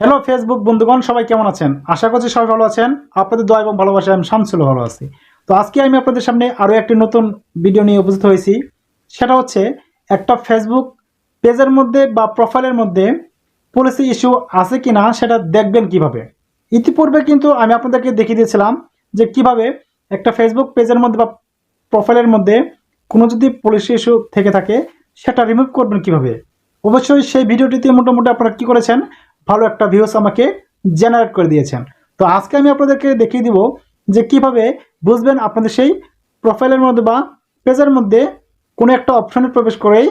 Hello Facebook বন্ধুগণ, সবাই কেমন আছেন? আশা করছি সবাই ভালো আছেন। আপনাদের দোয়া এবং ভালোবাসা আমি শামসুল ভালো আছি। তো আজকে আমি আপনাদের সামনে আরও একটি নতুন ভিডিও নিয়ে উপস্থিত হয়েছি। সেটা হচ্ছে একটা ফেসবুক পেজের মধ্যে বা প্রোফাইলের মধ্যে পলিসি ইস্যু আছে কি না সেটা দেখবেন কীভাবে। ইতিপূর্বে কিন্তু আমি আপনাদেরকে দেখিয়ে দিয়েছিলাম যে কীভাবে একটা ফেসবুক পেজের মধ্যে বা প্রোফাইলের মধ্যে কোনো যদি পলিসি ইস্যু থেকে থাকে, সেটা রিমুভ করবেন কীভাবে? অবশ্যই সেই ভিডিওটিতে মোটামুটি আপনারা কী করেছেন? ভালো একটা ভিউস আমাকে জেনারেট করে দিয়েছেন। তো আজকে আমি আপনাদেরকে দেখিয়ে দিব যে কীভাবে বুঝবেন আপনাদের সেই প্রোফাইলের মধ্যে বা পেজের মধ্যে কোনো একটা অপশনে প্রবেশ করেই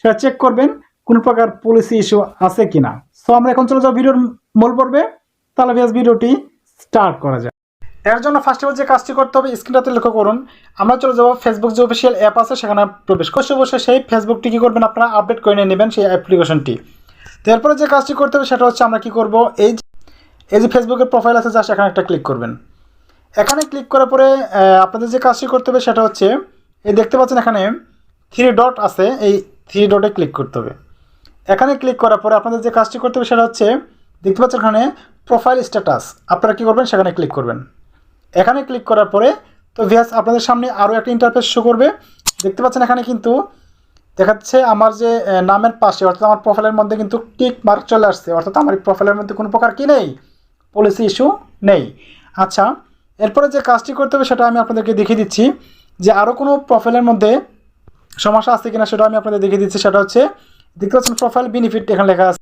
সেটা চেক করবেন কোনো প্রকার পলিসি ইস্যু আছে কি না সো আমরা এখন চলে যাব ভিডিওর মূল পর্বে। তাহলে ভিএস ভিডিওটি স্টার্ট করা যায় এর জন্য ফার্স্ট অফ অল যে কাজটি করতে হবে স্ক্রিনটাতে লক্ষ্য করুন। আমরা চলে যাব ফেসবুক যে অফিসিয়াল অ্যাপ আছে, সেখানে প্রবেশ করতে বসে সেই ফেসবুকটি কী করবেন, আপনারা আপডেট করে নিয়ে নেবেন সেই অ্যাপ্লিকেশনটি তো এরপরে যে কাজটি করতে হবে সেটা হচ্ছে আমরা কি করব? এই এই যে ফেসবুকের প্রোফাইল আছে জাস্ট এখানে একটা ক্লিক করবেন। এখানে ক্লিক করার পরে আপনাদের যে কাজটি করতে হবে সেটা হচ্ছে, এই দেখতে পাচ্ছেন এখানে থ্রি ডট আছে, এই থ্রি ডটে ক্লিক করতে হবে। এখানে ক্লিক করার পরে আপনাদের যে কাজটি করতে হবে সেটা হচ্ছে, দেখতে পাচ্ছেন এখানে প্রোফাইল স্ট্যাটাস আপনারা কী করবেন? সেখানে ক্লিক করবেন। এখানে ক্লিক করার পরে, তো ভিয়াস আপনাদের সামনে আরও একটা ইন্টারফেস শো করবে। দেখতে পাচ্ছেন এখানে কিন্তু দেখাচ্ছে আমার যে নামের পাশে, অর্থাৎ আমার প্রোফাইলের মধ্যে কিন্তু টিক মার্ক চলে আসছে, অর্থাৎ আমার এই প্রোফাইলের মধ্যে কোনো প্রকার কি নেই? পলিসি ইস্যু নেই। আচ্ছা এরপরে যে কাজটি করতে হবে সেটা আমি আপনাদেরকে দেখিয়ে দিচ্ছি, যে আরও কোনো প্রোফাইলের মধ্যে সমস্যা আছে কিনা সেটা আমি আপনাদের দেখিয়ে দিচ্ছি, সেটা হচ্ছে, দেখতে পাচ্ছেন প্রোফাইল বেনিফিট এখানে লেখা আছে।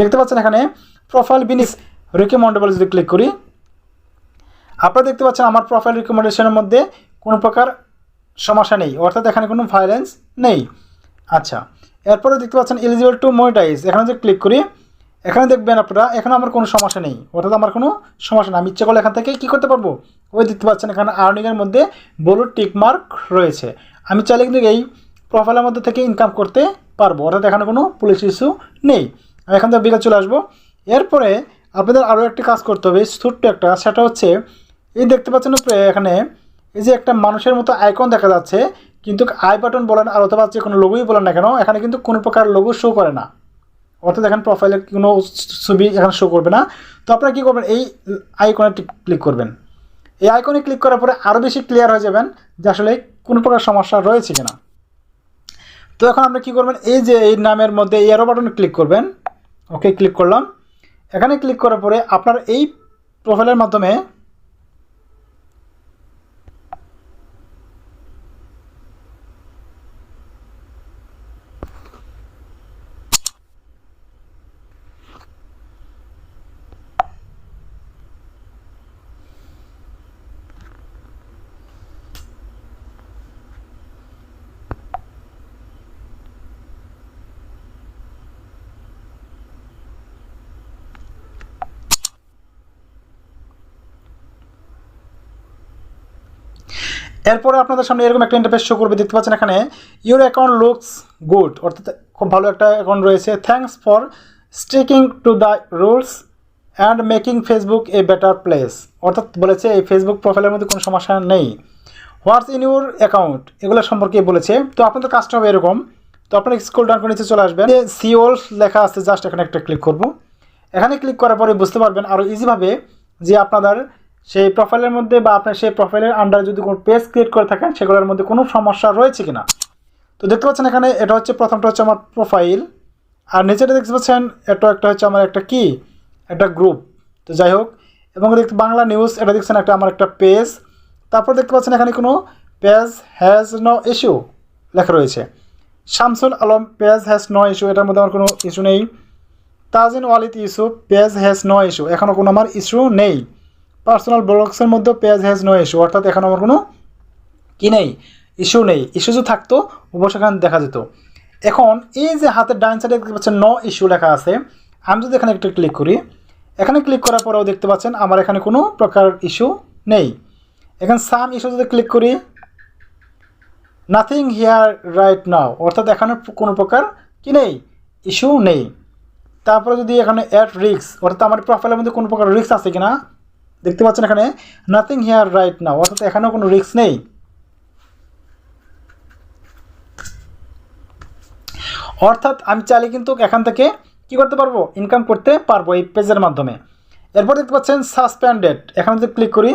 দেখতে পাচ্ছেন এখানে প্রোফাইল বেনিফ রিকমেন্ডেবল যদি ক্লিক করি, আপনারা দেখতে পাচ্ছেন আমার প্রোফাইল রিকমেন্ডেশনের মধ্যে কোনো প্রকার সমস্যা নেই, অর্থাৎ এখানে কোনো ভায়োলেন্স নেই। আচ্ছা এরপরে দেখতে পাচ্ছেন এলিজিবল টু মনিটাইজ এখানে যদি ক্লিক করি, এখানে দেখবেন আপনারা, এখানে আমার কোনো সমস্যা নেই। অর্থাৎ আমার কোনো সমস্যা নেই। আমি ইচ্ছে করলে এখান থেকে কী করতে পারব? ওই দেখতে পাচ্ছেন এখানে আর্নিংয়ের মধ্যে বলু টিকমার্ক রয়েছে। আমি চাইলে কিন্তু এই প্রোফাইলের মধ্যে থেকে ইনকাম করতে পারব। অর্থাৎ এখানে কোনো পুলিশ ইস্যু নেই। আমি এখান থেকে বিকাল চলে আসব। এরপরে আপনাদের আরও একটি কাজ করতে হবে ছোট্ট একটা। সেটা হচ্ছে, এই দেখতে পাচ্ছেন এখানে, এই যে একটা মানুষের মতো আইকন দেখা যাচ্ছে। কিন্তু আই বাটন বলেন আর অথবা যে কোনো লোগোই বলেন না কেন, এখানে কিন্তু কোনো প্রকার লোগো শো করে না। অর্থাৎ এখানে প্রোফাইলের কোনো ছবি এখানে শো করবে না। তো আপনারা কী করবেন? এই আইকনে ক্লিক করবেন। এই আইকনে ক্লিক করার পরে আরও বেশি ক্লিয়ার হয়ে যাবেন যে আসলে কোনো প্রকার সমস্যা রয়েছে কিনা। তো এখন আপনি কী করবেন? এই যে এই নামের মধ্যে এই আরও বাটনে ক্লিক করবেন। ওকে ক্লিক করলাম। এখানে ক্লিক করার পরে আপনার এই প্রোফাইলের মাধ্যমে এরপরে আপনাদের সামনে এরকম একটা ইন্টারফেস শো করবে, দেখতে পাচ্ছেন এখানে ইউর অ্যাকাউন্ট লুকস গুড অর্থাৎ খুব ভালো একটা অ্যাকাউন্ট রয়েছে। Thanks for sticking to the rules and making Facebook a better place অর্থাৎ বলেছে, এই ফেসবুক প্রোফাইলের মধ্যে কোনো সমস্যা নেই। হোয়াটস ইন ইউর অ্যাকাউন্ট এগুলো সম্পর্কে বলেছে। তো আপনাদের কাজটা হবে এরকম। তো আপনার স্কুল ডান করে নিচে চলে আসবেন। যে সিওল লেখা আছে জাস্ট এখানে একটা ক্লিক করব। এখানে ক্লিক করার পরে বুঝতে পারবেন আরও ইজিভাবে যে আপনাদের সেই প্রোফাইলের মধ্যে বা আপনার সেই প্রোফাইলের আন্ডারে যদি কোনো পেজ ক্রিয়েট করে থাকেন, সেগুলোর মধ্যে কোনো সমস্যা রয়েছে কিনা? তো দেখতে পাচ্ছেন এখানে এটা হচ্ছে প্রথমটা হচ্ছে আমার প্রোফাইল আর নিচেটা দেখতে পাচ্ছেন এটা একটা হচ্ছে আমার একটা কি? একটা গ্রুপ তো যাই হোক, এবং দেখতে বাংলা নিউজ এটা দেখছেন একটা আমার একটা পেজ তারপর দেখতে পাচ্ছেন এখানে কোনো পেজ হ্যাজ নো ইস্যু লেখা রয়েছে। Shamsul Alam page has no issue এটার মধ্যে আমার কোনো ইস্যু নেই। Tazin Walid issue page has no issue এখনও কোনো আমার ইস্যু নেই। পার্সোনাল ব্লগসের মধ্যে পেজ হ্যাজ নো ইস্যু অর্থাৎ এখন আমার কোনো কি নেই ইস্যু নেই। ইস্যু যদি থাকতো অবশ্যই এখানে দেখা যেত। এখন এই যে হাতের ডাইন সাইডে দেখতে পাচ্ছেন নো ইস্যু লেখা আছে। আমি যদি এখানে একটু ক্লিক করি, এখানে ক্লিক করার পরেও দেখতে পাচ্ছেন আমার এখানে কোনো প্রকার ইস্যু নেই। এখানে সাম ইস্যু যদি ক্লিক করি নাথিং হিয়ার রাইট নাও অর্থাৎ এখানে কোনো প্রকার কি নেই ইস্যু নেই। তারপরে যদি এখানে অ্যাড রিক্স অর্থাৎ আমার প্রোফাইলের মধ্যে কোনো প্রকার রিক্স আছে কিনা দেখতে পাচ্ছেন এখানে নাথিং হিয়ার রাইট নাও অর্থাৎ এখানেও কোনো রিক্স নেই। অর্থাৎ আমি চাইলে কিন্তু এখান থেকে কী করতে পারব? ইনকাম করতে পারব এই পেজের মাধ্যমে। এরপর দেখতে পাচ্ছেন সাসপেন্ডেড এখানে যদি ক্লিক করি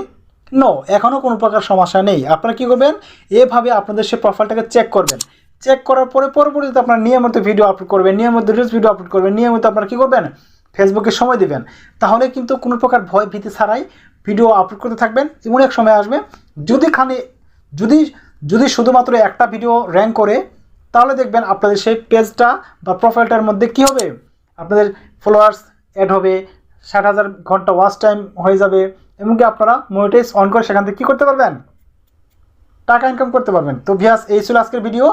নো এখনও কোনো প্রকার সমস্যা নেই। আপনারা কী করবেন? এভাবে আপনাদের সেই প্রোফাইলটাকে চেক করবেন। চেক করার পরে পরবর্তীতে আপনারা নিয়মিত ভিডিও আপলোড করবেন, নিয়মিত রিলস ভিডিও আপলোড করবেন, নিয়মিত আপনারা কী করবেন? ফেসবুকে সময় দিবেন, তাহলে কিন্তু কোনো প্রকার ভয় ভীতি ছাড়াই ভিডিও আপলোড করতে থাকবেন, এমন এক সময় আসবে। যদি খানে যদি যদি শুধুমাত্র একটা ভিডিও র্যাঙ্ক করে, তাহলে দেখবেন আপনাদের সেই পেজটা বা প্রোফাইলটার মধ্যে কী হবে? আপনাদের ফলোয়ার্স অ্যাড হবে, ষাট হাজার ঘণ্টা ওয়াচ টাইম হয়ে যাবে, এমনকি আপনারা মনিটাইজ অন করে সেখান থেকে কী করতে পারবেন? টাকা ইনকাম করতে পারবেন। তো ভিয়াস, এই ছিল আজকের ভিডিও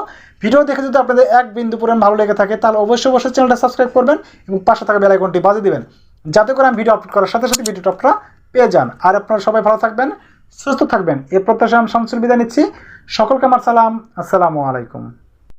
ভিডিও দেখে যদি আপনাদের এক বিন্দু পরিমাণ ভালো লেগে থাকে, তাহলে অবশ্যই অবশ্যই চ্যানেলটা সাবস্ক্রাইব করবেন এবং পাশে থাকা বেলাইকনটি বাজে দিবেন। যাতে করে আমি ভিডিও আপলোড করার সাথে সাথে ভিডিওটা আপনারা পেয়ে যান। আর আপনারা সবাই ভালো থাকবেন, সুস্থ থাকবেন। এর প্রত্যাশা আমি শামসুল বিদায় নিচ্ছি। সকলকে আমার সালাম। আসসালামু আলাইকুম।